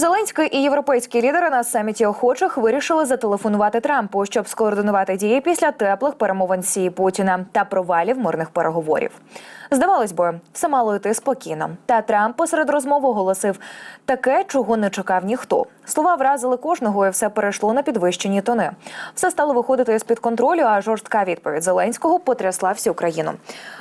Зеленський і європейські лідери на саміті охочих вирішили зателефонувати Трампу, щоб скоординувати дії після теплих перемовин Сії Путіна та провалів мирних переговорів. Здавалось би, все мало йти спокійно. Та Трамп посеред розмови оголосив таке, чого не чекав ніхто. Слова вразили кожного, і все перейшло на підвищені тони. Все стало виходити з під контролю, а жорстка відповідь Зеленського потрясла всю країну.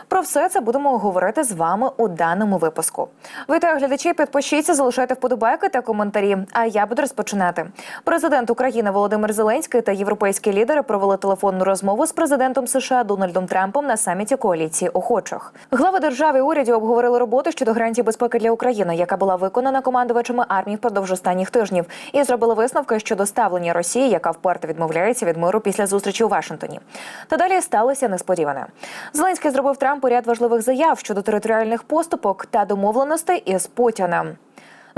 Про все це будемо говорити з вами у даному випуску. Вітаю глядачі, підпишіться, залишайте вподобайки та коментарі. А я буду розпочинати. Президент України Володимир Зеленський та європейські лідери провели телефонну розмову з президентом США Дональдом Трампом на саміті коаліції охочих. Глави держави і урядів обговорили роботу щодо гарантій безпеки для України, яка була виконана командувачами армії впродовж останніх тижнів, і зробили висновки щодо ставлення Росії, яка вперто відмовляється від миру після зустрічі у Вашингтоні. Та далі сталося несподіване. Зеленський зробив Трампу ряд важливих заяв щодо територіальних поступок та домовленостей із Путіним.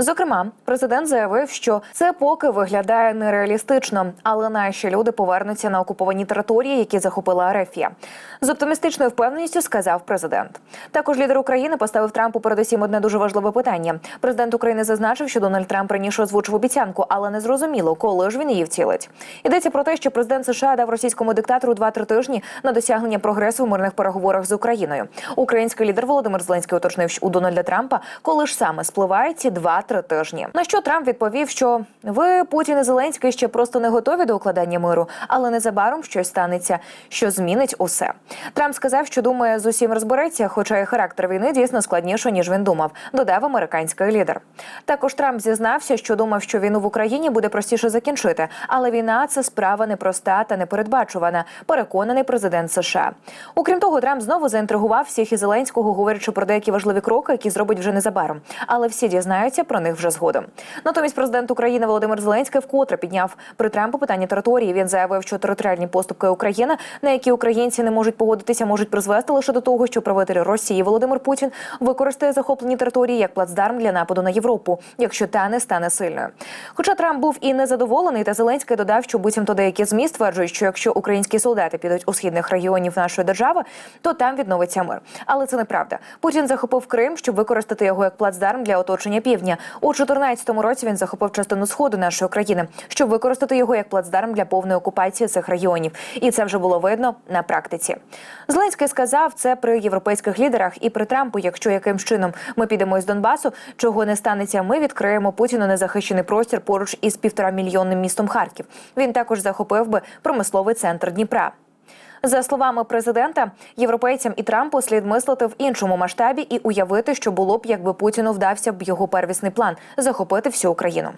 Зокрема, президент заявив, що це поки виглядає нереалістично, але наші люди повернуться на окуповані території, які захопила Арефія. З оптимістичною впевненістю сказав президент. Також лідер України поставив Трампу передусім одне дуже важливе питання. Президент України зазначив, що Дональд Трамп раніше озвучив обіцянку, але не зрозуміло, коли ж він її втілить. Йдеться про те, що президент США дав російському диктатору 2-3 тижні на досягнення прогресу в мирних переговорах з Україною. Український лідер Володимир Зеленський уточнив у Дональда Трампа, коли ж саме спливають ці 2-3 тижні. На що Трамп відповів, що ви Путін і Зеленський ще просто не готові до укладання миру, але незабаром щось станеться, що змінить усе. Трамп сказав, що думає з усім розбереться, хоча і характер війни дійсно складніше ніж він думав. Додав американський лідер. Також Трамп зізнався, що думав, що війну в Україні буде простіше закінчити, але війна це справа непроста та непередбачувана. Переконаний президент США. Окрім того, Трамп знову заінтригував всіх і Зеленського, говорячи про деякі важливі кроки, які зробить вже незабаром. Але всі дізнаються про них вже згодом. Натомість президент України Володимир Зеленський вкотре підняв при Трампу питання території. Він заявив, що територіальні поступки України, на які українці не можуть погодитися, можуть призвести лише до того, що правитель Росії Володимир Путін використає захоплені території як плацдарм для нападу на Європу, якщо та не стане сильною. Хоча Трамп був і незадоволений, та Зеленський додав, що буцімто деякі змі стверджують, що якщо українські солдати підуть у східних регіонів нашої держави, то там відновиться мир. Але це неправда. Путін захопив Крим, щоб використати його як плацдарм для оточення півдня. У 2014 році він захопив частину сходу нашої країни, щоб використати його як плацдарм для повної окупації цих регіонів. І це вже було видно на практиці. Зеленський сказав це при європейських лідерах і при Трампу. Якщо якимсь чином ми підемо із Донбасу, чого не станеться, ми відкриємо Путіну незахищений простір поруч із півтора мільйонним містом Харків. Він також захопив би промисловий центр Дніпра. За словами президента, європейцям і Трампу слід мислити в іншому масштабі і уявити, що було б, якби Путіну вдався б його первісний план захопити всю Україну.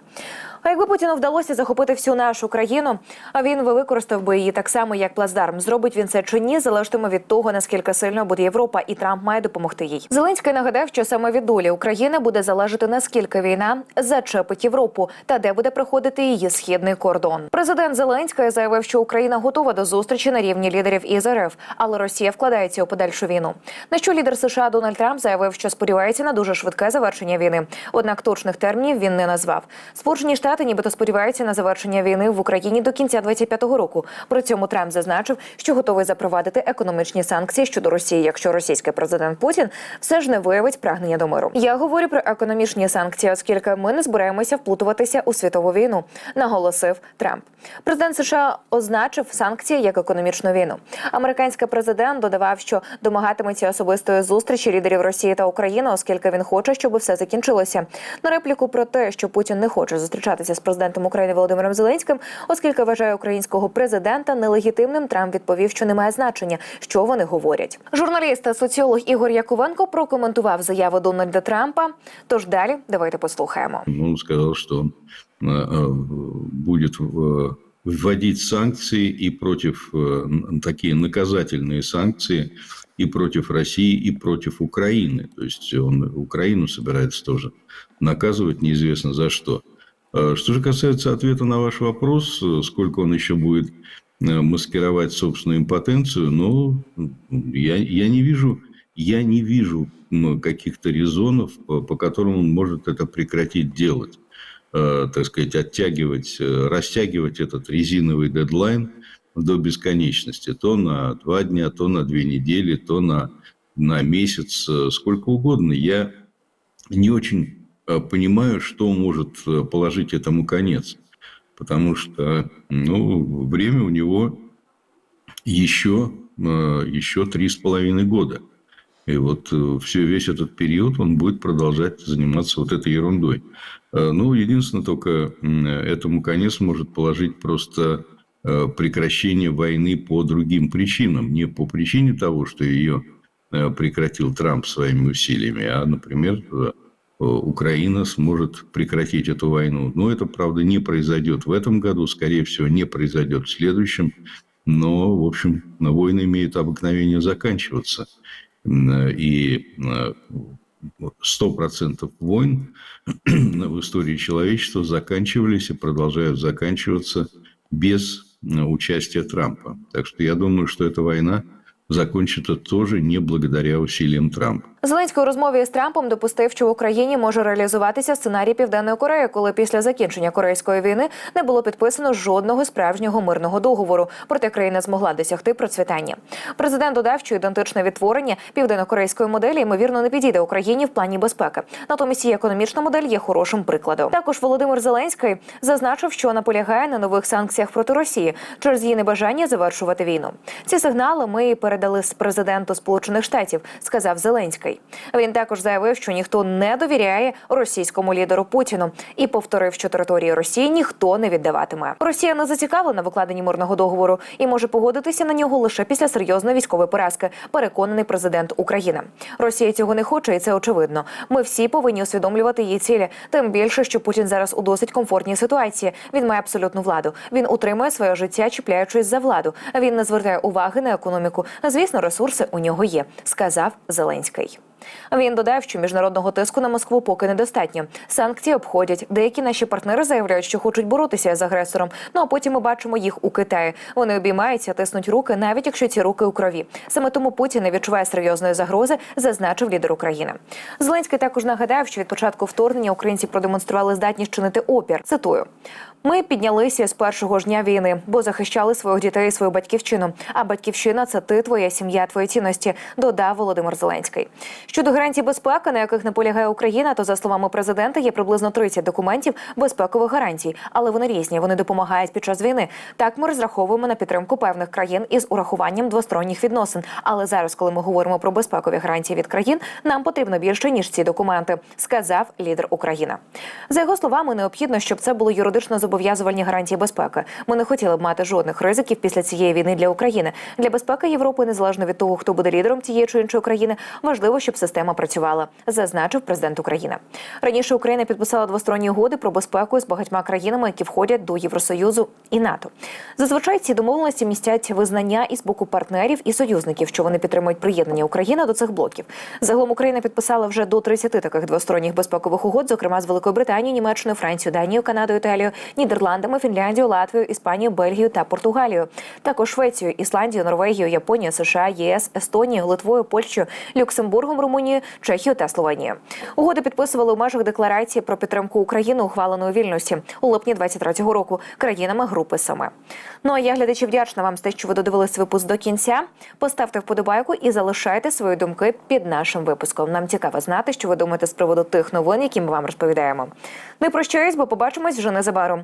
А якби Путіну вдалося захопити всю нашу країну, а він використав би її так само, як плацдарм. Зробить він це чи ні, залежатиме від того, наскільки сильно буде Європа, і Трамп має допомогти їй. Зеленський нагадав, що саме від долі України буде залежати наскільки війна зачепить Європу та де буде проходити її східний кордон. Президент Зеленський заявив, що Україна готова до зустрічі на рівні лідерів із РФ, але Росія вкладається у подальшу війну. На що лідер США Дональд Трамп заявив, що сподівається на дуже швидке завершення війни. Однак точних термінів він не назвав. Сполучені Штати нібито сподіваються на завершення війни в Україні до кінця 25-го року. При цьому Трамп зазначив, що готовий запровадити економічні санкції щодо Росії, якщо російський президент Путін все ж не виявить прагнення до миру. Я говорю про економічні санкції, оскільки ми не збираємося вплутуватися у світову війну, наголосив Трамп. Президент США означив санкції як економічну війну. Американський президент додавав, що домагатиметься особистої зустрічі лідерів Росії та України, оскільки він хоче, щоб все закінчилося. На репліку про те, що Путін не хоче зустрічатися з президентом України Володимиром Зеленським, оскільки вважає українського президента нелегітимним. Трамп відповів, що немає значення, що вони говорять. Журналіст та соціолог Ігор Яковенко прокоментував заяву Дональда Трампа. Тож далі давайте послухаємо. Он сказал, что он э, э, будет э, вводить санкции и против э, н- такие наказательные санкции и против России, и против Украины. То есть он Украину собирается тоже наказывать неизвестно за что. Э, Что же касается ответа на ваш вопрос, э, сколько он еще будет э, маскировать собственную импотенцию, ну, я, я не вижу, я не вижу каких-то резонов, по, по которым он может это прекратить делать. Э, так сказать, оттягивать, растягивать этот резиновый дедлайн до бесконечности. То на два дня, то на две недели, то на, на месяц, сколько угодно. Я не очень понимаю, что может э, положить этому конец. Потому что ну, время у него еще, э, еще три с половиной года. И вот все, весь этот период он будет продолжать заниматься вот этой ерундой. Э, Ну, единственное, только этому конец может положить просто э, прекращение войны по другим причинам. Не по причине того, что ее э, прекратил Трамп своими усилиями, а, например, э, Украина сможет прекратить эту войну. Но это, правда, не произойдет в этом году, скорее всего, не произойдет в следующем. Но, в общем, войны имеют обыкновение заканчиваться. И э, 100% войн в истории человечества заканчивались и продолжают заканчиваться без э, участия Трампа. Так что я думаю, что эта война закончится тоже не благодаря усилиям Трампа. Зеленський у розмові з Трампом допустив, що в Україні може реалізуватися сценарій Південної Кореї, коли після закінчення корейської війни не було підписано жодного справжнього мирного договору. Проте країна змогла досягти процвітання. Президент додав, що ідентичне відтворення південно-корейської моделі ймовірно не підійде Україні в плані безпеки. Натомість її економічна модель є хорошим прикладом. Також Володимир Зеленський зазначив, що наполягає на нових санкціях проти Росії через її небажання завершувати війну. Ці сигнали ми передали з президенту Сполучених Штатів, сказав Зеленський. Він також заявив, що ніхто не довіряє російському лідеру Путіну і повторив, що території Росії ніхто не віддаватиме. Росія не зацікавлена в укладенні мирного договору і може погодитися на нього лише після серйозної військової поразки. Переконаний президент України. Росія цього не хоче, і це очевидно. Ми всі повинні усвідомлювати її цілі. Тим більше, що Путін зараз у досить комфортній ситуації. Він має абсолютну владу. Він утримує своє життя, чіпляючись за владу. Він не звертає уваги на економіку. Звісно, ресурси у нього є, сказав Зеленський. Він додав, що міжнародного тиску на Москву поки недостатньо. Санкції обходять. Деякі наші партнери заявляють, що хочуть боротися з агресором. Ну а потім ми бачимо їх у Китаї. Вони обіймаються, тиснуть руки, навіть якщо ці руки у крові. Саме тому Путін не відчуває серйозної загрози, зазначив лідер України. Зеленський також нагадав, що від початку вторгнення українці продемонстрували здатність чинити опір. Цитую. Ми піднялися з першого ж дня війни, бо захищали своїх дітей і свою батьківщину. А батьківщина це ти, твоя сім'я, твої цінності, додав Володимир Зеленський. Щодо гарантій безпеки, на яких наполягає Україна, то за словами президента є приблизно 30 документів безпекових гарантій, але вони різні. Вони допомагають під час війни. Так ми розраховуємо на підтримку певних країн із урахуванням двосторонніх відносин. Але зараз, коли ми говоримо про безпекові гарантії від країн, нам потрібно більше ніж ці документи, сказав лідер України. За його словами, необхідно, щоб це були юридично зобов'язувальні гарантії безпеки. Ми не хотіли б мати жодних ризиків після цієї війни для України. Для безпеки Європи, незалежно від того, хто буде лідером тієї чи іншої країни, важливо, щоб система працювала, зазначив президент України. Раніше Україна підписала двосторонні угоди про безпеку з багатьма країнами, які входять до Євросоюзу і НАТО. Зазвичай ці домовленості містять визнання із боку партнерів і союзників, що вони підтримують приєднання України до цих блоків. Загалом Україна підписала вже до 30 таких двосторонніх безпекових угод, зокрема з Великою Британією, Німеччиною, Францією, Данією, Канадою, Італією, Нідерландами, Фінляндією, Латвією, Іспанією, Бельгією та Португалією. Також Швецією, Ісландією, Норвегією, Японією, США, єС, Естонією, Литвою, Польщею, Люксембургом, Румунією, Чехією та Словенією. Угоди підписували у межах декларації про підтримку України, ухваленої у Вільнюсі у липні 23-го року країнами групи Семи. Ну а я глядачі вдячна вам за те, що ви додивились випуск до кінця. Поставте вподобайку і залишайте свої думки під нашим випуском. Нам цікаво знати, що ви думаєте з приводу тих новин, які ми вам розповідаємо. Не прощаюсь, бо побачимось вже незабаром.